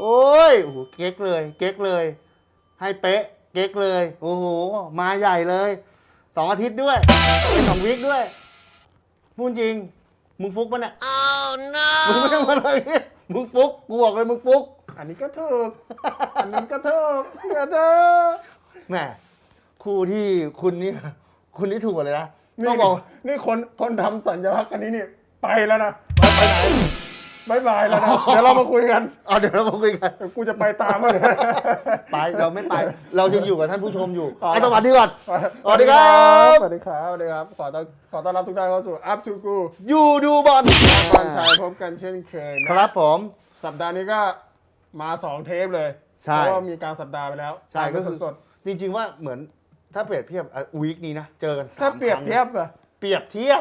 โอ้ยโอ้โหเก๊กเลย เก๊กเลย ให้เป๊ะ เก๊กเลย โอ้โห มาใหญ่เลยสองอาทิตย์ด้วยเป็นสองวีคด้วยพูดจริง มึงฟุกปะเนี่ยมึงไม่ต้องมาเลยมึงฟุกกูบอกเลยมึงฟุกอันนี้ก็ถูก อันนั้นก็ถูกเดี๋ยวเธอแหมคู่ที่คุณนี่ คุณนี่ถูกหมดเลยนะนี่ต้องบอก นี่คนคนทำสัญลักษณ์อันนี้นี่ไปแล้วนะไปไปไหน บายบายแล้วนะ เดี๋ยวเรามาคุยกันเอาเดี๋ยวเรามาคุยกัน เดี๋ยวกูจะไปตามมาเลยไปเราไม่ไป เราจะอยู่กับท่านผู้ชมอยู่อ๋อไอ้สวัสดีก่อนสวัสดีครับสวัสดีครับสวัสดีครับ ขอต้อนขอต้อนรับทุกท่านเข้าสู่ Up to Go อยู่ดูบอลบอลชายพบกันเช่นเคยนะ ครับผม สัปดาห์นี้ก็มาสองเทปเลยใช่เพราะว่ามีการสัปดาห์ไปแล้วใช่ก็ก็คือ สดจริงๆว่าเหมือนถ้าเปรียบเทียบวีคนี้นะ เจอกันๆสาถ้ามเปรียบครั้งเทียบอะเปรียบเทียบ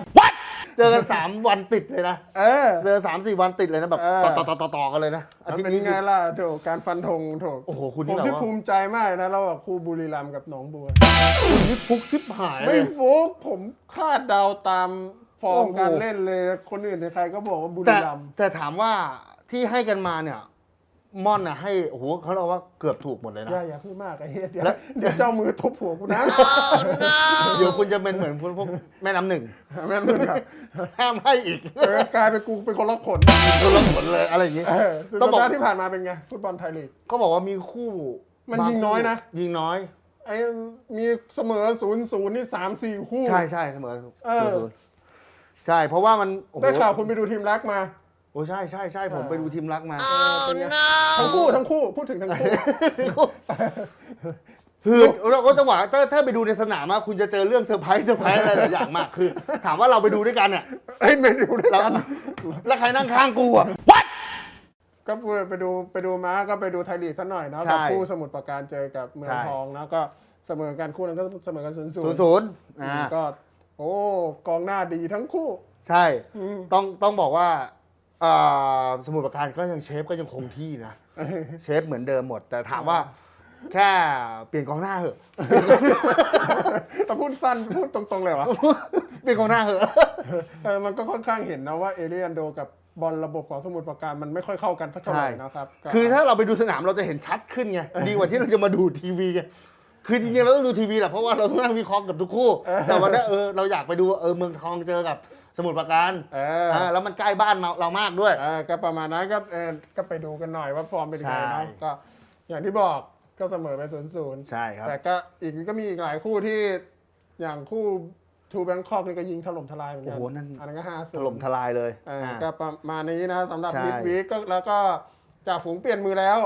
เจอกันสามวันติดเลยนะ เออ เจอสามสี่วันติดเลยนะแบบเออ ต่อต่อต่อต่อกันเลยนะอาแล้วทิตย์เป็นนี้ไงล่ะโถการฟันธงโถโอ้โหคุณผนี่มแบบที่ว่า ภูมิใจมากนะระหว่างคู่บุรีรัมย์กับหนองบัวคุณนี่ฟุกชิบหายเลไม่ย ฟุกผมคาดเดาตามฟอร์มโอ้โห การเล่นเลยคนอื่นใครก็บอกว่าบุรีแต่รัมย์แต่ถามว่าที่ให้กันมาเนี่ย ม่อนน่ะให้โอ้โหเขาเราว่าเกือบถูกหมดเลยนะ อย่าอย่าพูดมากไอ้เฮ็ดเดี๋ยวแล้ว เดี๋ยวเจ้ามือทุบหัวกูนะเดี๋ยวคุณจะเป็นเหมือนพวกแม่น้ำหนึ่งแม่นมึงครับห้ามให้อีกเออกลายเป็นกูเป็นคนละขนคนละผลเลยอะไรอย่างนี้ เออซึ่งต้อสังปบอก ดาห์ที่ผ่านมาเป็นไงฟุตบอลไทยลีก ก็บอกว่ามีคู่มันบายิงน้อยนะ ยิงน้อย ไอ้มีเสมอศูนย์ศูนย์นี่สามสี่คู่ ใช่ใช่เสมอเออ ศูนย์ใช่เพราะว่ามันโอ้โหได้ข่าวคุณไปดูทีมรักมา โอ้ใช่ใช่ใช่ผมไปดูทีมรักมาเออเป็นไงทั้งคู่ทั้งคู่พูดถึงทั้งคู่คือเราก็จังหวะถ้าถ้าไปดูในสนามอะคุณจะเจอเรื่องเซอร์ไพรส์เซอร์ไพรส์อะไรหลายอย่างมากคือ ถามว่าเราไปดูด้วยกันเนี่ยเอ้ยไม่ดูด้วยเรากันแล้วใครนั่งข้างกูอะก็ไปดูไปดูมาก็ไปดูไทยลีกสักหน่อยเนาะใช่กับคู่สมุทรปราการเจอกับเมือใช่งทองนะก็เสมอกันคู่นั้นก็เสมอกันศูนย์ศูศูนนย์ย์ศูนย์อ่าก็โอ้กองหน้าดีทั้งคู่ ใช่อืมต้องต้องบอกว่า อ่าสมุดประการก็ยังเชฟก็ยังคงที่นะ เชฟเหมือนเดิมหมด แต่ถามว่า แค่เปลี่ยนกองหน้าเหอะ แต่พูดสั้นพูดตรงๆเลยวะเปลี่ยนกองหน้าเหอะเออมันก็ค่อนข้างเห็นนะว่าเอเรียนโดกับบอลระบบของสมุทรปราการมันไม่ค่อยเข้ากันสักเท่าไหร่ใช่นะครับก็คือถ้าเราไปดูสนามเราจะเห็นชัดขึ้นไงดีกว่าที่เราจะมาดูทีวีไง คือจริงๆเราต้องดูทีวีแหละเพราะว่าเราต้องนั่งวิเคราะห์กับทุกคู่ แต่วันนี้เออเราอยากไปดูเออเมืองทองเจอกับสมุทรปราการเอออ่าแล้วมันใกล้บ้านเราเรามากด้วย เออก็ประมาณนั้นก็เออก็ไปดูกันหน่อยว่าฟอร์มเป็นยังไงใช่ เนาะก็อย่างที่บอกก็เสมอไปศูนย์ศูนย์ใช่ครับ แต่ก็อีกก็มีอีกหลายคู่ที่อย่างคู่ทูแบงคอกนี่ก็ยิงถล่มทลายเหมือนกัโอ้โหนั่น อันนั้นก็ห้าถล่มทลายเลยเอออ่าก็ประมาณนี้นะสำหรับใช่มิดวีคก็แล้วก็จากฝูงเปลี่ยนมือแล้ว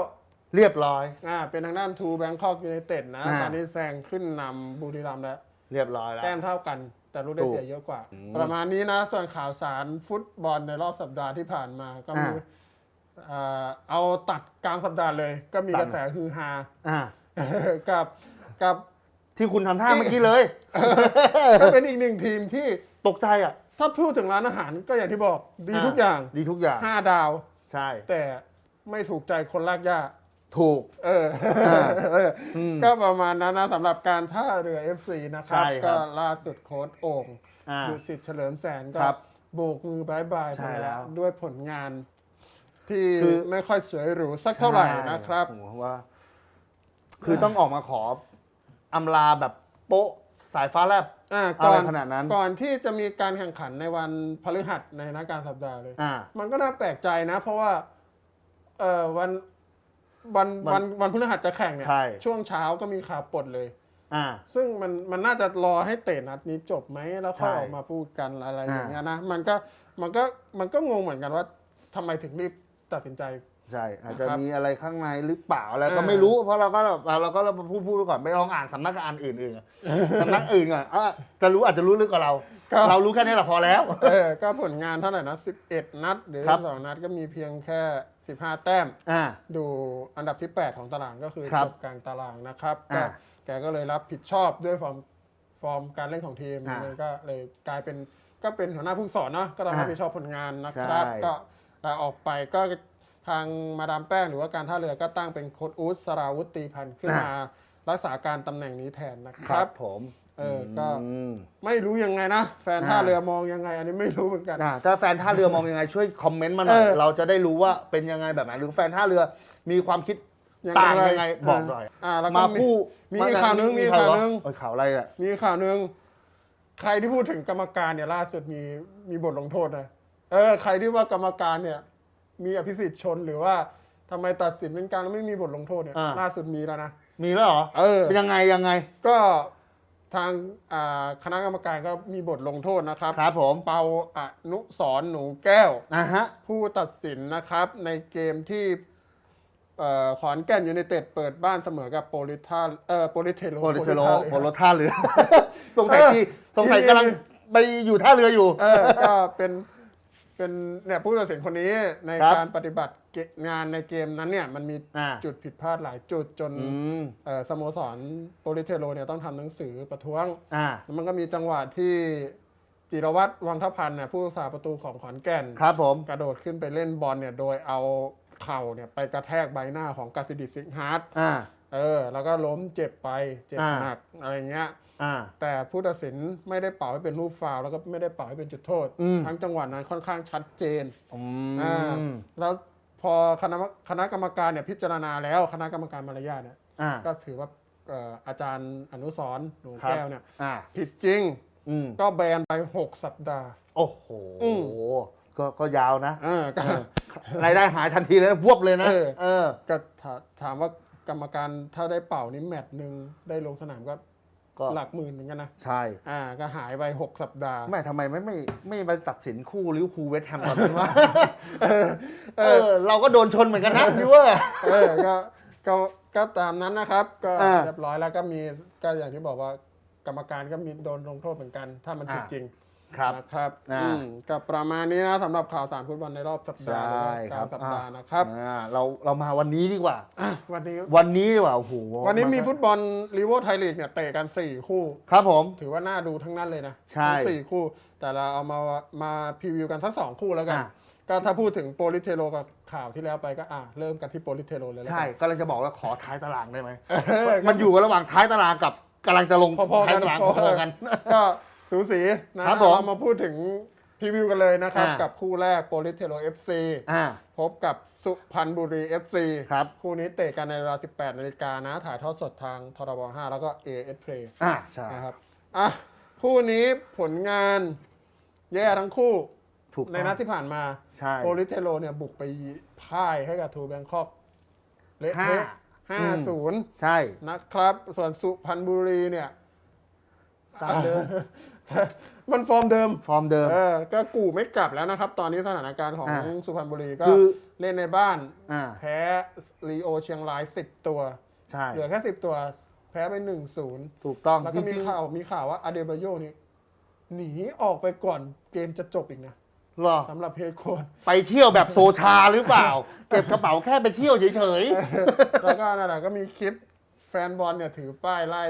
เรียบร้อย อ่าเป็นทางด้านทูแบงคอกยูไนเต็ดนะ อ่า ตอนนี้แซงขึ้นนำบุรีรัมย์แล้ว เรียบร้อยแล้ว แต้มเท่ากัน แต่รู้ได้ถูกเสียเยอะกว่า อืมประมาณนี้นะ ส่วนข่าวสารฟุตบอลในรอบสัปดาห์ที่ผ่านมาก็มีอ่าเอ่อเอาตัดกลางสัปดาห์เลย ก็มีตักดระแสฮือฮา อ่า กับกับที่คุณทำท่าเมื่อกี้เลย ก็เป็นอีกหนึ่งทีมที่ตกใจอะ ถ้าพูดถึงร้านอาหารก็อย่างที่บอกดีทุกอย่างดีทุกอย่าง ห้าดาว ใช่ แต่ไม่ถูกใจคนลากย่า ถูก เอออ่าเอออืมก็ประมาณนั้นนะสำหรับการท่าเรือ FC นะครับ ใช่ครับก็ล่าสุดโค้ดโอ่งอ่าดุสิตเฉลิมแสนก็ครับโบกมือบายบายใช่ไปแล้แล้ว ว ด้วยผลงาน ที่คือ ไม่ค่อยสวยหรูสักเท่าไหร่นะครับผมว่า คือต้องออกมาขออำลาแบบโป๊ะสายฟ้าแลบ อ่าอะไรขนาดนั้น ก่อนที่จะมีการแข่งขันในวันพฤหัสในนักการสัปดาห์เลย อ่า มันก็น่าแปลกใจนะ เพราะว่าเออวัน วันวัวันนวันพฤหัสจะแข่งเนี่ยใช่ ช่วงเช้าก็มีข่าวปลดเลย อ่า ซึ่งมันมันน่าจะรอให้เตะนัดนี้จบไหมแล้วค่อยใช่ออกมาพูดกันอะไรอ่า อย่างเงี้ยนะมันก็มันก็มันก็งงเหมือนกันว่าทำไมถึงรีบตัดสินใจ ใช่ อาจจะนะครับมีอะไรข้างในหรือเปล่าอะไรก็อ่าไม่รู้ เพราะเราก็แบบเราก็เราพูดพูดไปก่อนไปลองอ่านสำนักอ่านอื่นๆอะสำนักอื่นก่อนอะจะรู้อาจจะรู้ลึกกว่าเราเรารู้แค่นี้แหละพอแล้ว เออก็ผลงานเท่าไหร่นะ11 นัด หรือครับ 12นัดก็มีเพียงแค่ 15 แต้ม อ่า ดูอันดับที่ 8 ของตารางก็คือครัจบบกลางตารางนะครับอ่าก็แกก็เลยรับผิดชอบด้วยฟอร์มฟอร์มการเล่นของทีมอ่าเลยก็เลยกลายเป็นก็เป็นหัวหน้าผู้ฝึกสอนเนาะก็ต้องรับอ่าผิดชอบผลงานนะครับ ใช่ ก็ลาออกไปก็ทางมาดามแป้งหรือว่าการท่าเรือก็ตั้งเป็นโค้ดอูสสราวุธตีพันธ์ขึ้นมารักษาการตำแหน่งนี้แทนนะคครัรับ บผม เออก็อืมไม่รู้ยังไงนะแฟนท่าอ่าเรือมองยังไง อันนี้ไม่รู้เหมือนกัน อ่าถ้าแฟนท่าเรือมองยังไงช่วยคอมเมนต์มาหน่อยเออ เราจะได้รู้ว่าเป็นยังไงแบบไหนหรือแฟนท่าเรือมีความคิดอย่างต่างไรยังไงบอกหน่อยอ่าแล้วก็ มามีคู่มีอีกข่าวนึงมีอีกข่าวนึง เออข่าวอะไรอะมีข่าวหนึ่งใครที่พูดถึงกรรมการเนี่ยล่าสุดมีมีบทลงโทษนะเออ ใครที่ว่ากรรมการเนี่ย มีอภิสิทธิ์ชนหรือว่าทำไมตัดสินเป็นกลารแล้วไม่มีบทลงโทษเนี่ยอ่าล่าสุดมีแล้วนะ มีแล้วเหรอเออ เป็นยังไงยังไง ก็ ทางอ่าคณะกรรมการก็มีบทลงโทษนะครับ ครับผมเปาอนุสรณ์หนูแก้ว อะฮะ ผู้ตัดสินนะครับในเกมที่เอ่อขอนแก่นยูไนเต็ดเปิดบ้านเสมอกับโปลิท่าเอ่อโปลิเทโลโปลิเทโลโปโปลิโลท่าเรือท่าเรือ สงสัยเออที่สงสัยกำลังไปอยู่ท่าเรืออยู่ เออก็เป็นเป็นเนี่ยผู้ตัดสินคนนี้ในครับ การปฏิบัติ เกงานในเกมนั้นเนี่ยมันมีอ่า จุดผิดพลาดหลายจุดจนอืมเอ่อสโมสรโปลิเทโลเนี่ยต้องทำหนังสือประท้วง อ่าแล้วมันก็มีจังหวะที่จิรวัตรวังทพันธ์เนี่ยผู้รักษาประตูของขอนแก่น ครับผม กระโดดขึ้นไปเล่นบอลเนี่ยโดยเอาเข่าเนี่ยไปกระแทกใบหน้าของกาซิดิสิงฮาร์ดอ่า เออ แล้วก็ล้มเจ็บไปเจ็บอ่า หนักอะไรเงี้ย อ่า แต่ผู้ตัดสินไม่ได้เป่าให้เป็นรูปฟาวล์แล้วก็ไม่ได้เป่าให้เป็นจุดโทษ อืม ทั้งจังหวะนั้นค่อนข้างชัดเจนอือ่ามแล้ว พอคณะคณะกรรมการเนี่ยพิจารณาแล้วคณะกรรมการมารยาทเนี่ยอ่า ก็ถือว่าเอ่ออาจารย์อนุสรณ์หนูครับแก้วเนี่ยอ่า ผิดจริงอืม ก็แบนไป 6 สัปดาห์ โอ้โห อืม ก็ก็ยาวนะ เออก็ รายได้หายทันทีเลยนะ พวบเลยนะ เออ เออ ก็ถาถามว่ากรรมการถ้าได้เป่านี่แมตช์หนึ่งได้ลงสนามก็ ก็หลักหมื่นเหมือนกันนะ ใช่อ่า ก็หายไป 6 สัปดาห์ ไม่ทำไมไม่ไม่ไม่ไปตัดสินคู่ลิเวอร์พูลเวสต์แฮมตอนนั้นวะเอเอออ เราก็โดนชนเหมือนกันนะพี่ว่า เออก็ก็ก็ตามนั้นนะครับ ก็อ่า เรียบร้อยแล้วก็มีก็อย่างที่บอกว่ากรรมการก็มีโดนลงโทษเหมือนกัน ถ้ามันผิดอ่า จริง ครับ นะครับอ่า อืมก็ประมาณนี้นะสำหรับข่าวสารฟุตบอลในรอบสัปดาห์ใช่หรือว่าครับกลางสัปดาห์นะครับอ่าเราเรามาวันนี้ดีกว่า อะวันนี้ วันนี้ดีกว่าโอ้โหวันนี้มีก็ฟุตบอลลีโวไทยลีกเนี่ยเตะกัน 4 คู่ ครับผม ถือว่าน่าดูทั้งนั้นเลยนะใช่ทั้งสี่คู่ แต่เราเอามามาพรีวิวกันทั้งสองคู่แล้วกัน อะ ก็ถ้าพูดถึงโปลิเทโลกับข่าวที่แล้วไปก็อะเริ่มกันที่โปลิเทโลเลยแล้วกันใช่ก็เลยจะบอกว่าขอท้ายตารางได้ไหม เออมันอยู่กันระหว่างท้ายตารางกับกำลังจะลงพอๆกันท้ายตารางพพออๆๆกัน ก็ สูสีนะครับผม เรามาพูดถึงพรีวิวกันเลยนะครับ อ่ากั กับคู่แรกโปลิเทโล FC อ่า พบกับสุพรรณบุรี FC ครับ คู่นี้เตะกันในเวลา 18 นาฬิกานะ ถ่ายทอดสดทางทรบ5แล้วก็ AS Play อ่าใช่นะครับอะคู่นี้ผลงานแย่ทั้งคู่ถูกในนัดที่ผ่านมาใช่ โปลิเทโลเนี่ยบุกไปพ่ายให้กับทูแบงคอกเละห้าเทะห้าอืมศูนย์ ใช่ นะครับ ส่วนสุพรรณบุรีเนี่ยตามเดิม มันฟอร์มเดิมฟอร์มเดิม เออก็กูไม่กลับแล้วนะครับ ตอนนี้สถานการณ์ของอ่าสุพรรณบุรีก็คือ เล่นในบ้าน อ่าแพ้ลีโอเชียงรายสิบตัว ใช่เหลือแค่สิบตัว แพ้ไปหนึ่งศูนย์ถูกต้องแล้วจก็มีริงข่าวมีข่าวว่าอาเดบาโยนี่หนีออกไปก่อนเกมจะจบอีกนะๆเหรอ สำหรับเฮดโค้ชไปเที่ยวแบบโซชาหรือเปล่า เก็บกระเป๋าแค่ไปเที่ยวเฉยแล้วก็นั่นแหละก็มีคลิปแฟนบอลเนี่ยถือป้ายไล่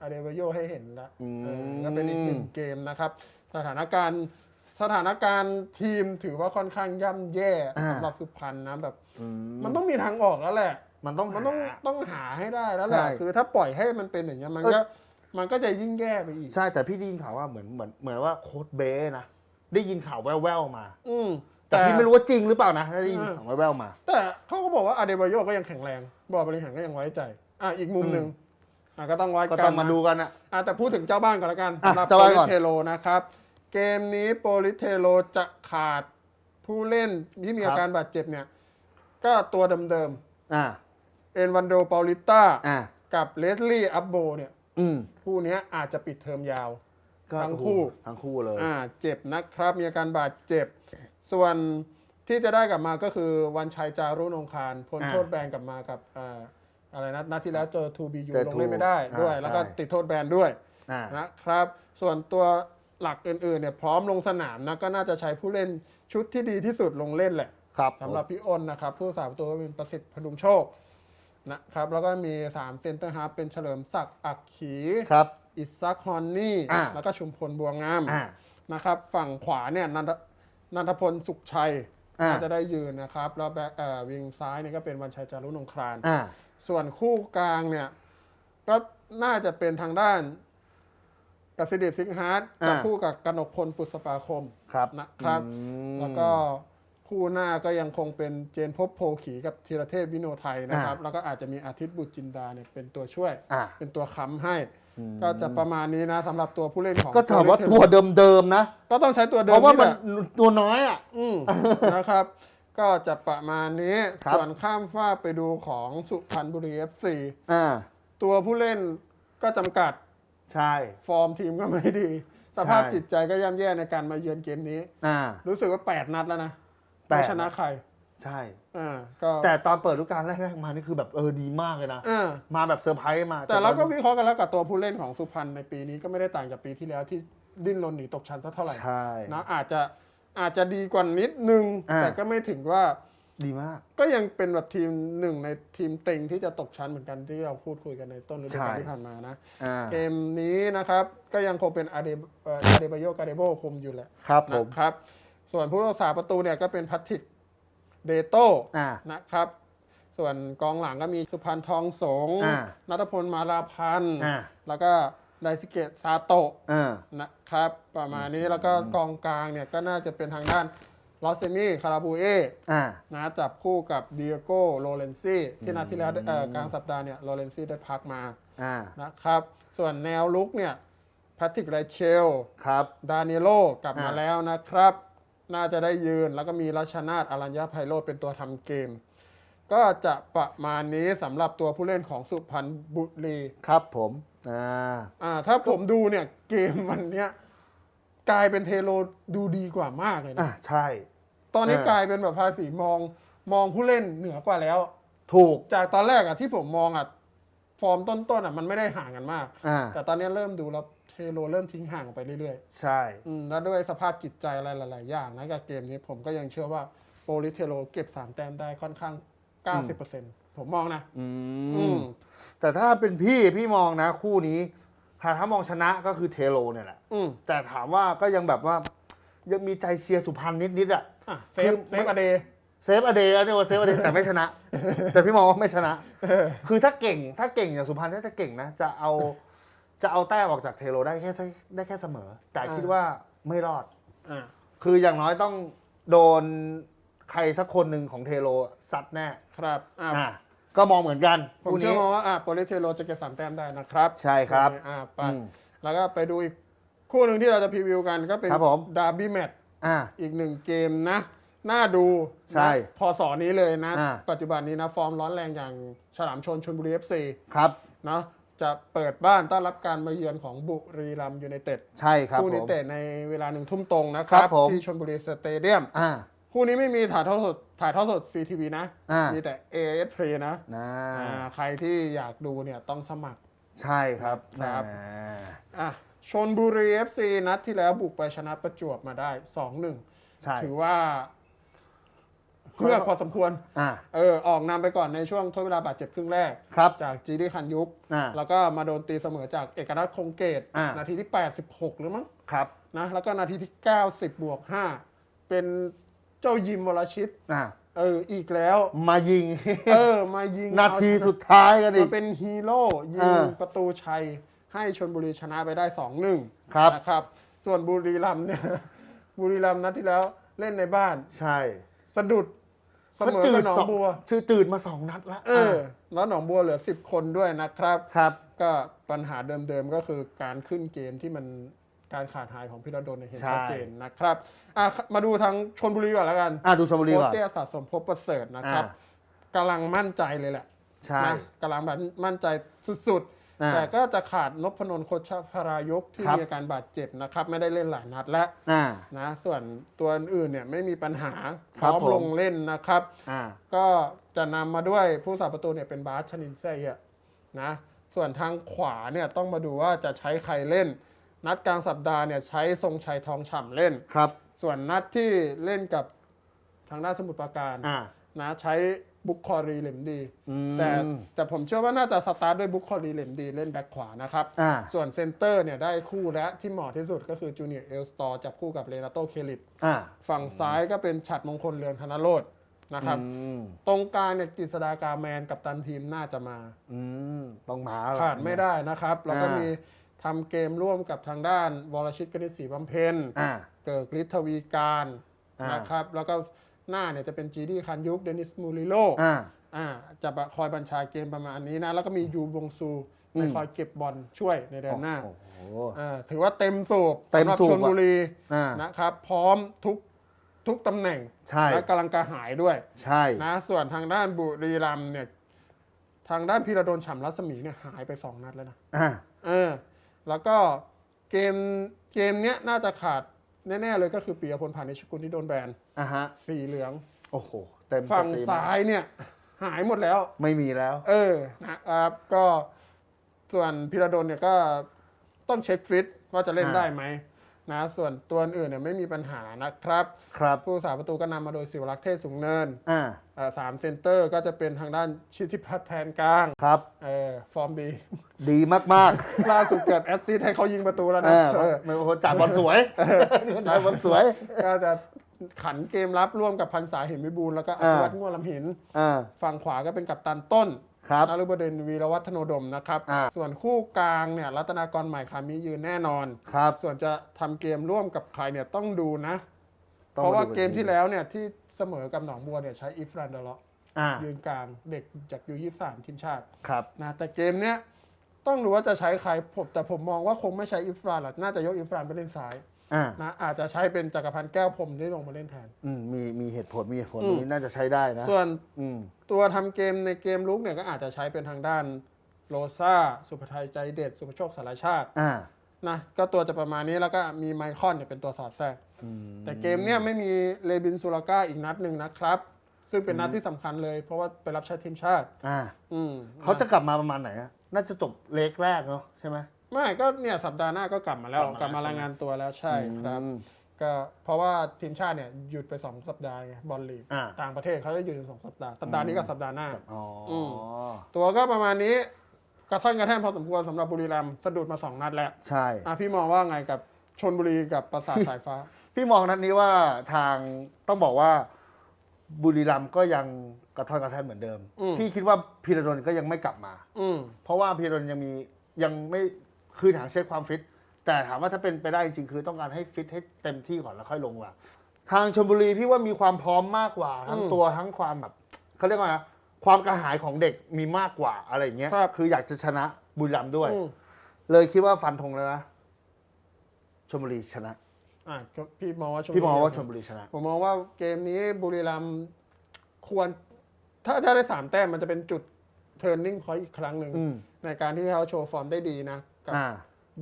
อาเดบาโยให้เห็นแล้วอืม เออก็เป็นอีกหนึ่งเกมนะครับ สถานการณ์สถานการณ์ทีมถือว่าค่อนข้างย่ำแย่อ่า สำหรับสุพรรณนะแบบๆอืมันต้องมีทางออกแล้วแหละ มันต้องมันต้องหา ต้องหาให้ได้แล้วแหละใช่คือถ้าปล่อยให้มันเป็นอย่างเงี้ยมันเออก็มันก็จะยิ่งแย่ไปอีก ใช่แต่พี่ได้ยินข่าวว่าเหมือนเหมือนเหมือนว่าโค้ดเบ้นะได้ยินข่าวแว่วๆมา อืม แต่พี่ไม่รู้ว่าจริงหรือเปล่านะได้ยินเออข่าวแว่วๆมา แต่เขาก็บอกว่าอาเดบาโยก็ยังแข็งแรง บอร์ดบริหารก็ยังไว้ใจ อะอีกมุมหนึ่ง อะก็ต้องไว้ก็กัต้องนมานะดูกันนะอะแต่พูดถึงเจ้าบ้านก่อนละกันอะสำหรับเจ้าโปบ้านลิก่อนเทโลนะครับ เกมนี้โปลิเทโลจะขาดผู้เล่นที่มีอาการบาดเจ็บเนี่ย ก็ตัวเดิมอ่าๆเอ็นวันโดปาลิต้าอ่ากับเลสลี่อัปโบเนี่ยอืมคู่เนี้ยอาจจะปิดเทอมยาวก็ทั้งคู่โอ้โหทั้งคู่เลยอ่าเจ็บนะครับ มีอาการบาดเจ็บ ส่วนที่จะได้กลับมาก็คือวันชัยจารุนงคารพ้นอ่าโทษแบนกลับมากับ อ่าอะไรนะนัดที่แล้วเจอทูบียูเจอลงเล่นไม่ได้2ด้วย อ่าแล้วก็ใช่ ติดโทษแบนด้วยอ่านะครับ ส่วนตัวหลักอื่นๆเนี่ยพร้อมลงสนามนะก็น่าจะใช้ผู้เล่นชุดที่ดีที่สุดลงเล่นแหละ ครับสำหรับพี่อ้นนะครับ ผู้สามตัวก็เป็นประสิทธิ์พดุงโชคนะครับ แล้วก็มี3เซนเตอร์ฮาร์ฟเป็นเฉลิมศักดิ์อักขีครับ อิซักฮอนนี่ อ่า แล้วก็ชุมพลบัวงามอ่านะครับ ฝั่งขวาเนี่ยนันทนันทพลสุขชัยอ่าน่าจะได้ยืนนะครับ แล้วแบ็คเอ่อวิงซ้ายเนี่ยก็เป็นวันชัยจารุนงคราน อ่า ส่วนคู่กลางเนี่ย ก็น่าจะเป็นทางด้านกับซิดิฟิกฮาร์ดอ่าจับคู่กับกนกพลปุษปาคมครับนะครับอืมแล้วก็คู่หน้าก็ยังคงเป็นเจนพบโพขีกับธีรเทพวิโนไทยนะครับอ่าแล้วก็อาจจะมีอาทิตย์บุตรจินดาเนี่ยเป็นตัวช่วยอะเป็นตัวค้ำให้อืมก็จะประมาณนี้นะสำหรับตัวผู้เล่นของก็ถามว่า Police ตัวเดิมๆนะ ก็ต้องใช้ตัวเดิเพมราะว่านี่มันแหละตัวน้อยอะอืมนะครับ ก็จะประมาณนี้ ครับ ส่วนข้ามฟ้ากไปดูของสุพรรณบุรี FC อ่าตัวผู้เล่นก็จำกัด ใช่ ฟอร์มทีมก็ไม่ดี สภาพใช่ จิตใจก็ย่ำแย่ในการมาเยือนเกมนี้ อ่า รู้สึกว่า 8 นัดแล้วนะแปด ไม่ชนะใครใช่ อ่าก็แต่ตอนเปิดฤดูกาลแรกๆมานี่คือแบบเออดีมากเลยนะ อ่ามาแบบเซอร์ไพรส์มาแต่เราก็ตอนวิเคราะห์กันแล้วกับตัวผู้เล่นของสุพรรณในปีนี้ก็ไม่ได้ต่างจากปีที่แล้วที่ดิ้นรนหนีตกชั้นสักเท่าไหร่ใช่ นะอาจจะ อาจจะดีกว่านิดนึง อ่า แต่ก็ไม่ถึงว่า ดีมาก ก็ยังเป็นแบบทีมหนึ่งในทีมเต็งที่จะตกชั้นเหมือนกันที่เราพูดคุยกันในต้นฤดูกาลใช่ ที่ผ่านมานะ อ่าเกมนี้นะครับ ก็ยังคงเป็นอาเดเอ่ออาเดบาโยกาเดโบคุมอยู่แหละครับผม นะครับ ส่วนผู้รักษาประตูเนี่ยก็เป็นพัทติกเดโต อ่า นะครับ ส่วนกองหลังก็มีสุพันธ์ทองสงฆ์อ่านัทพลมาลาพันธ์อ่า แล้วก็ ไดซิเกตซาโตะอ่า นะครับ ประมาณนี้แล้วก็กองกลางเนี่ยก็น่าจะเป็นทางด้านลอสเซมี่คาราบูเออ่า นะจับคู่กับเดียโก้โรเลนซี่ที่นัดที่แล้วเอ่อกลางสัปดาห์เนี่ยโรเลนซี่ได้พักมาอ่า นะครับ ส่วนแนวลุกเนี่ยแพทริกไรเชล ครับ ดานิโลกลับมาอ่า แล้วนะครับ น่าจะได้ยืนแล้วก็มีรัชนาตอารัญญาไพโรจน์เป็นตัวทำเกม ก็จะประมาณนี้สำหรับตัวผู้เล่นของสุพรรณบุรี ครับผม อ่า อ่า ถ้าผมดูเนี่ยเกมวันเนี้ยกลายเป็นเทโลดูดีกว่ามากเลยอ่านะใช่ ตอนนี้เออ กลายเป็นแบบภาษีมองมองผู้เล่นเหนือกว่าแล้ว ถูก จากตอนแรกอะที่ผมมองอะฟอร์มต้นๆอะมันไม่ได้ห่างกันมาก อ่า แต่ตอนนี้เริ่มดูแล้วเทโลเริ่มทิ้งห่างไปเรื่อยใช่ ๆอืมแล้วด้วยสภาพจิตใจอะไรหลาย ๆ อย่างนะกับเกมนี้ผมก็ยังเชื่อว่าโปลิสเทโลเก็บสามแต้มได้ค่อนข้าง 90%ผมมองนะ อือืมมแต่ถ้าเป็นพี่พี่มองนะ คู่นี้ถ้าถ้ามองชนะก็คือเทโลเนี่ยแหละ อืมแต่ถามว่าก็ยังแบบว่า ยังมีใจเชียร์สุพรรณนิดๆอะ อะเซคือฟเซฟอเดย์เซฟอเดย์เนี่ยว่าเซฟอเดย์แต่ไม่ชนะ แต่พี่มองว่าไม่ชนะ คือถ้าเก่งถ้าเก่งอย่างสุพรรณถ้าจะเก่งนะ จะเอาจะเอาแต้มออกจากเทโลได้แค่ได้แค่เสมอ แต่คิดว่าไม่รอด อ่าคืออย่างน้อยต้องโดน ใครสักคนหนึ่งของเทโลซัดแน่ครับอ่าอะก็มองเหมือนกันผมคู่เชื่นี้อว่าอ่าโปลิสเทโลจะเก็บสามแต้มได้นะครับใช่ครับอ่าไปอืมแล้วก็ไปดูอีกคู่หนึ่งที่เราจะพรีวิวกันก็เป็นครับผม ดาร์บี้แมตช์อ่า อีกหนึ่งเกมนะ น่าดูใช่นะพอสอนนี้เลยนะ อ่าปัจจุบันนี้นะ ฟอร์มร้อนแรงอย่างฉลามชนชนบุรีเอฟซีครับ เนาะจะเปิดบ้านต้อนรับการมาเยือนของบุรีรัมย์ยูไนเต็ดใช่ครับคู่ผนี้ม เตะในเวลาหนึ่งทุ่มตรงนะคครัรับบผม ที่ชนบุรีสเตเดียม อ่า คู่นี้ไม่มีถ่ายทอดสดถ่ายทอดสดฟรีทีวีนะ อ่ามี มีแต่ AS Play นะนะอ่าใครที่อยากดูเนี่ยต้องสมัคร ใช่ครับครับอ่าอะชนบุรี FC นัดที่แล้วบุกไปชนะประจวบมาได้ 2-1 ใช่ถือว่าเพื่อพอสมควร อ่าเออ ออกนำไปก่อนในช่วงทดเวลาบาดเจ็บครึ่งแรก ครับจากจีดีคันยุก อ่า แล้วก็มาโดนตีเสมอจากเอกนัทคงเกต อ่า นาทีที่ 86 หรือมั้งครับ นะ แล้วก็นาทีที่ 90 บวก 5 เป็น เจ้ายิมวรชิตอ่าเอออีกแล้ว มายิง เออมายิงนาทีสุดท้ายกันอีมากเป็นฮีโร่ยิเองอประตูชัย ให้ชนบุรีชนะไปได้2-1ครับนะครับ ส่วนบุรีรัมย์เนี่ยบุรีรัมย์นัดที่แล้วเล่นในบ้าน ใช่สะดุดเสมอกับหนองสองบัวชื่อจืดมาสองนัดแล้วเออแล้วหนองบัวเหลือ10คนด้วยนะครับครับ ก็ปัญหาเดิมๆก็คือการขึ้นเกมที่มัน การขาดหายของพิรดลเนี่ยเห็นใช่ชัดเจนนะครับอะมาดูทางชนบุรีก่อนแล้วกันอ่าดูชมบุรีโค้ชก่อนเตี้ยสะสมภพประเสริฐนะครับอ่กำลังมั่นใจเลยแหละใช่นะกำลังแบบมั่นใจสุดอ่าๆแต่ก็จะขาดนพนนท์โคชพรายกที่ครับมีอาการบาดเจ็บนะครับ ไม่ได้เล่นหลายนัดแล้วอ่านะส่วนตัวอื่นๆเนี่ยไม่มีปัญหาพครัร้บอมผมลงเล่นนะครับอ่าก็จะนำมาด้วยผู้สาประตูเนี่ยเป็นบาสชนินเซ่อะนะส่วนทางขวาเนี่ยต้องมาดูว่าจะใช้ใครเล่น นัดกลางสัปดาห์เนี่ยใช้ทรงชัยทองฉ่ำเล่น ครับ ส่วนนัดที่เล่นกับทางด้านสมุทรปราการอ่า นะใช้บุคคอรีเหลมดี อืม แต่แต่ผมเชื่อว่าน่าจะสตาร์ทด้วยบุคคอรีเหลมดีเล่นแบ็คขวานะครับ อ่า ส่วนเซนเตอร์เนี่ยได้คู่และที่เหมาะที่สุดก็คือจูเนียร์เอลสตอร์จับคู่กับเรนาโตเคลิตอ่าฝั่งซ้ายก็เป็นฉัดมงคลเรือนธนโรจน์นะครับ อืมตรงกลางเนี่ยกฤษดากาแมนกับตันทีมน่าจะมา อืมต้องมาขาดไม่ได้นะครับ แล้วก็อ่ามีมี ทำเกมร่วมกับทางด้านวรชิตกนิษฐ์ศรีบำเพ็ญอ่า เกิดฤทธวีการอ่าน นะครับ แล้วก็หน้าเนี่ยจะเป็นจีดีคันยุกเดนิสมูริโลอ่า อ่าจะคอยบัญชาเกมประมาณนี้นะ แล้วก็มียูบงซูอืไปมคอยเก็บบอลช่วยในเดือนหน้าโอ้โห อ่าถือว่าเต็มสูบเต็มสำหรับสูบชลบุรีอ่า นะครับ พร้อมทุกทุกตำแหน่ง ใช่ และกำลังกระหายด้วย ใช่ นะส่วนทางด้านบุรีรัมย์เนี่ยทางด้านพีระดลฉ่ำรัศมีเนี่ยหายไปสองนัดแล้วนะอ่า เออ แล้วก็เกมเกมเนี้ยน่าจะขาดแน่ๆเลยก็คือปียพลผ่านนิชกุลที่โดนแบนอ่าฮะ สีเหลือง โอ้โห เต็มฝั่งสตรีมซ้ายเนี่ย หายหมดแล้ว ไม่มีแล้ว เออนะครับก็ส่วนพีระดลเนี่ยก็ต้องเช็คฟิตว่าจะเล่นอ่าได้ไหม นะส่วนตัวอื่นเนี่ยไม่มีปัญหานะครับ ครับ ผู้สาประตูก็นำมาโดยสิวรักษ์เทศสูงเนินอ่าเอ่อสามเซนเตอร์ก็จะเป็นทางด้านชิติพัฒน์แทนกลางครับ เออฟอร์มดี ดีมากล่าสุดเกิดแอดซิสให้เขายิงประตูแล้วๆเอนะอเออ ไม่โอ้โหจ่ายบอลสวยจ่ายบอลสวย ก็จะ ขันเกมรับร่วมกับพันษาเห็นวิบูลย์แล้วก็ออ่าภิวัตง่วงลำหิน อ่า ฝั่งขวาก็เป็นกัปตันต้นครับ นฤบดินทร์วีรวัฒโนดมนะครับ อ่า ส่วนคู่กลางเนี่ยรัตนากรใหม่คามิยืนแน่นอน ครับส่วนจะทำเกมร่วมกับใครเนี่ยต้องดูนะต้องเพราะว่าดูเกมที่แล้วเนี่ยที่เสมอกับหนองบัวเนี่ยใช้อิฟรันเดเลาะอ่ายืนกลางเด็กจากยูยี่สามทีมชาติครับ นะแต่เกมเนี้ยต้องดูว่าจะใช้ใครผมแต่ผมมองว่าคงไม่ใช้อิฟรานหรอกน่าจะยกอิฟรานไปเล่นซ้าย อ่านะอาจจะใช้เป็นจักรพันธ์แก้วพรหมที่ลงมาเล่นแทน อืมมีมีเหตุผลมีเหตุผลอืมตรงนี้น่าจะใช้ได้นะส่วนอืมตัวทำเกมในเกมลุกเนี่ยก็อาจจะใช้เป็นทางด้านโลซ่าสุภทัยใจเด็ด สุภโชคสารชาติอ่านะก็ตัวจะประมาณนี้แล้วก็มีไมคอนเนี่ยเป็นตัวสอดแทรก อืมแต่เกมเนี่ยไม่มีเลบินซูลาก้าอีกนัดหนึ่งนะครับ ซึ่งเป็นนัดที่สำคัญเลย เพราะว่าไปรับใช้ทีมชาติ อ่าอืมเขาจะกลับมาประมาณไหนอะน่าจะจบเล็กแรกเนาะใช่ไหม ไม่ก็เนี่ยสัปดาห์หน้าก็กลับมาแล้วกกลัลับบมามาแล้วรายงานตัวแล้วใช่ครับอืมก็เพราะว่าทีมชาติเนี่ยหยุดไปสองสัปดาห์ไงบอลลีกอ่าต่างประเทศเขาจะหยุดถึงสองสัปดาห์สัปดาห์นี้กับสัปดาห์หน้าอ๋ออมตัวก็ประมาณนี้กระท่อนกระแท่นพอสมควรสำหรับบุรีรัมย์สะดุดมาสองนัดแล้วใช่อะพี่มองว่าไงกับชนบุรีกับปราสาทสายฟ้า พี่มองนัดนี้ว่าทางต้องบอกว่าบุรีรัมย์ก็ยังกระท่อนกระแท่นเหมือนเดิมอืมพี่คิดว่าพีระดลก็ยังไม่กลับมา อืมเพราะว่าพีระดลยังมียังไม่ คือถามเช็คความฟิต แต่ถามว่าถ้าเป็นไปได้จริงๆคือต้องการให้ฟิตให้เต็มที่ก่อนแล้วค่อยลงว่าทางชลบุรีพี่ว่ามีความพร้อมมากกว่า ทั้งอืมตัวทั้งความแบบเขาเรียกว่าไงความกระหายของเด็กมีมากกว่าอะไรอย่างเงี้ยครับคืออยากจะชนะบุรีรัมย์ด้วยอืมเลยคิดว่าฟันธงเลยนะชลบุรีชนะอะพี่มองว่าชลบุรีพี่มองว่าชลบุรีชนะ ผมมองว่าเกมนี้บุรีรัมย์ควร ถ้าถ้าได้สามแต้มมันจะเป็นจุด turning point อีกครั้งหนึ่งอืมในการที่เขาโชว์ฟอร์มได้ดีนะ กับอ่า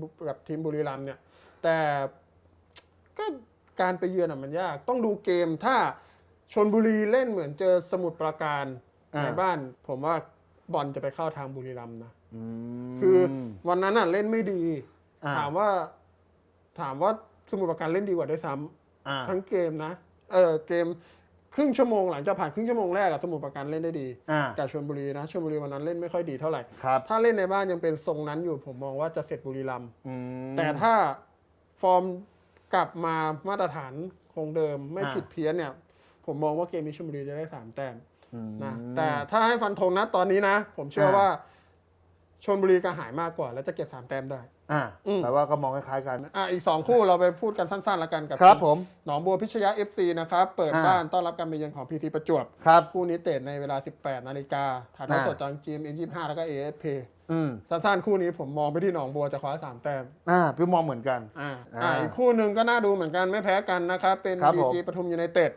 บุกับทีมบุรีรัมย์เนี่ย แต่ก็การไปเยือนอะมันยาก ต้องดูเกมถ้าชนบุรีเล่นเหมือนเจอสมุทรปราการอ่า ในบ้าน ผมว่าบอลจะไปเข้าทางบุรีรัมย์นะ อืมคือวันนั้นอะเล่นไม่ดี อ่าถามว่า ถามว่าสมุทรปราการเล่นดีกว่าด้วยซ้ำอ่าทั้งเกมนะ เออเกม ครึ่งชั่วโมงหลังจากผ่านครึ่งชั่วโมงแรกอะสมุทรปราการเล่นได้ดีอ่าแต่ชลบุรีนะชลบุรีวันนั้นเล่นไม่ค่อยดีเท่าไหร่ ครับถ้าเล่นในบ้านยังเป็นทรงนั้นอยู่ผมมองว่าจะเสร็จบุรีรัมย์อืม แต่ถ้าฟอร์มกลับมามาตรฐานคงเดิมไม่อ่า ผิดเพี้ยนเนี่ย ผมมองว่าเกมนี้ชลบุรีจะได้สามแต้มอืม นะแต่ถ้าให้ฟันธงนะตอนนี้นะ ผมเชื่ออ่าว่าชลบุรีกระหายมากกว่า แล้วจะเก็บสามแต้มได้ อ่าอืม แปลว่าก็มองคล้ายๆกัน อะอีกสองคู่เราไปพูดกันสั้นๆแล้วกันกับครับผม หนองบัวพิชยา FC นะครับ เปิดอ่า บ้านต้อนรับการไปเยือนของพีทีประจวบ ครับ คู่นี้เตะในเวลา 18 นาฬิกาถ่ายทอดอ่า สดทาง GMM 25 แล้วก็ ASP อืมสั้นๆคู่นี้ผมมองไปที่หนองบัวจะคว้าสามแต้มอ่าพี่มองเหมือนกัน อ่าอ่าอ่าอีกคู่หนึ่งก็น่าดูเหมือนกันไม่แพ้กันนะครับ เป็น ครับผม BG ปทุมยูไนเต็ด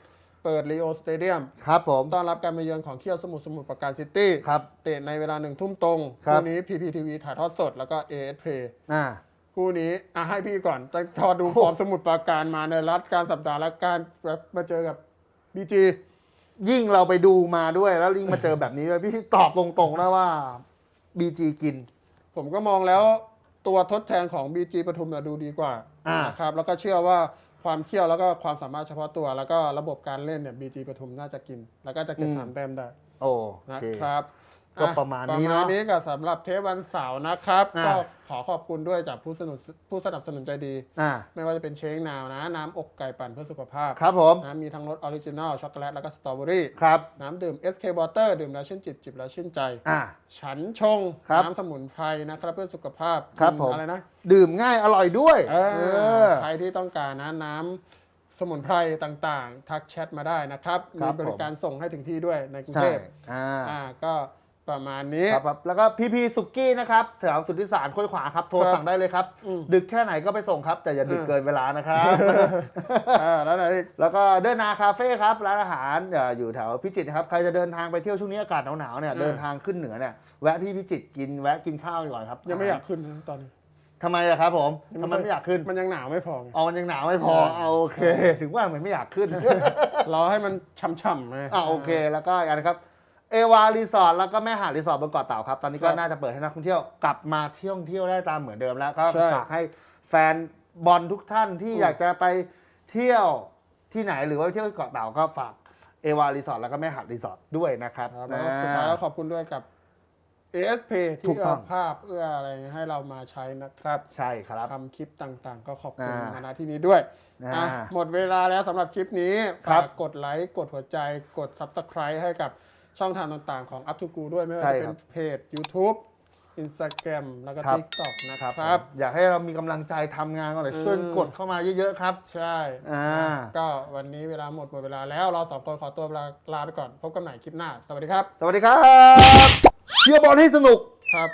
เปิดรีโอสเตเดียมครับผม ต้อนรับการไปเยือนของเคียวสมุทรสมุทรปราการซิตี้ครับเตะในเวลาหนึ่งทุ่มตรงครับ คู่นี้ PPTV ถ่ายทอดสดแล้วก็ ASP อ่า คู่นี้อะให้พี่ก่อนจะทอดูฟอร์มสมุทรปราการมาในรัฐการสัปดาห์และการแบบมาเจอกับ BG ยิ่งเราไปดูมาด้วยแล้วยิ่งมาเจอแบบนี้ด้วยพี่ตอบตรงๆนะว่า BG กิน ผมก็มองแล้วตัวทดแทนของ BG ปทุมน่ะดูดีกว่าอ่าน นะครับแล้วก็เชื่อว่า ความเขี้ยวแล้วก็ความสามารถเฉพาะตัว แล้วก็ระบบการเล่นเนี่ย BG ปทุมน่าจะกิน แล้วก็จะเก็บอืมสามแต้มได้โอนะเคครับ ก็ประมาณนี้เนาะ ประมาณนี้ก็สำหรับเทปวันเสาร์นะครับ อ่า ก็ขอขอบคุณด้วยจากผู้สนับสนุนผู้สนับสนุนใจดี อ่าไม่ว่าจะเป็นเชคนาวนะ น้ำอกไก่ปั่นเพื่อสุขภาพครับผมนะมีทั้งรสออริจินอลช็อกโกแลตแล้วก็สตรอเบอรี่ ครับ น้ำดื่ม SK Water ดื่มแล้วชื่นจิตจิบแล้วชื่นใจ อ่า ฉันชง ครับน้ำสมุนไพรนะครับเพื่อสุขภาพครับกินผม อะไรนะดื่มง่ายอร่อยด้วยเอเอออ ใครที่ต้องการนะน้ำสมุนไพรต่างๆ ทักแชทมาได้นะครับ ครัมีบบริการส่งให้ถึงที่ด้วยในกรุงใช่เทพอ่า อ่าก็ ประมาณนี้ ครับครับแล้วก็พี่พีสุกี้นะครับแถวสุทธิสารค้วยขวาครับ โทรครับสั่งได้เลยครับ อืมดึกแค่ไหนก็ไปส่งครับ แต่อย่าดึกอืม เกินเวลานะครับ อ่าแล้วไหนอีก แล้วก็เดินนาคาเฟ่ครับร้านอาหารเอ่ออยู่แถวพิจิตรนะครับใครจะเดินทางไปเที่ยวช่วงนี้อากาศหนาวๆเนี่ยอืม เดินทางขึ้นเหนือเนี่ยแวะพี่พิจิตรกินแวะกินข้าวก่อนครับยังไม่อยากขึ้นนะตอนนี้ทำไมอะครับผมทำไมไม่อยากขึ้นมันยังหนาวไม่พอไงอ๋อมันยังหนาวไม่พอเออเอาโอเค ถึงว่าเหมือนไม่อยากขึ้น รอให้มันช่ำๆไง อ่าโอเคแล้วก็อย่างนะครับ เอวารีสอร์ทแล้วก็แม่หาดรีสอร์ทบนเกาะเต่าครับ ตอนนี้ก็ครับน่าจะเปิดให้นักท่องเที่ยวกลับมาเที่ยวเที่ยวได้ตามเหมือนเดิมแล้วก็ใช่ฝากให้แฟนบอลทุกท่านที่อืม อยากจะไปเที่ยวที่ไหนหรือว่าไปเที่ยวเกาะเต่าก็ฝากเอวารีสอร์ทแล้วก็แม่หาดรีสอร์ทด้วยนะครับครับนะแล้วก็สุดท้ายแล้วขอบคุณด้วยกับ ASP ถูที่กต้เอื้ออง ภาพเอื้ออะไรให้เรามาใช้นะครับใช่ครับ ทำคลิปต่างๆ ก็ขอบคุณอ่ามมาณที่นี้ด้วยอ่าอะหมดเวลาแล้วสำหรับคลิปนี้ครัฝาบกกดไลค์ กดหัวใจ กด Subscribe ให้กับ ช่องทางต่างๆของ Up to Go ด้วยไม่ว่าใช่จะเป็ครันบเพจ YouTube Instagram แล้วก็ ครับ TikTok นะคครัรับบอยากให้เรามีกำลังใจทำงานกันหน่อยอืม ช่วยกดเข้ามาเยอะๆครับ ใช่ อ่า ก็วันนี้เวลาหมดหมดเวลาแล้วเราสองคนขอตัวลาลาไปก่อน พบกันใหม่คลิปหน้า สวัสดีครับ สวัสดีครับ เชียร์บอลให้สนุก ครับ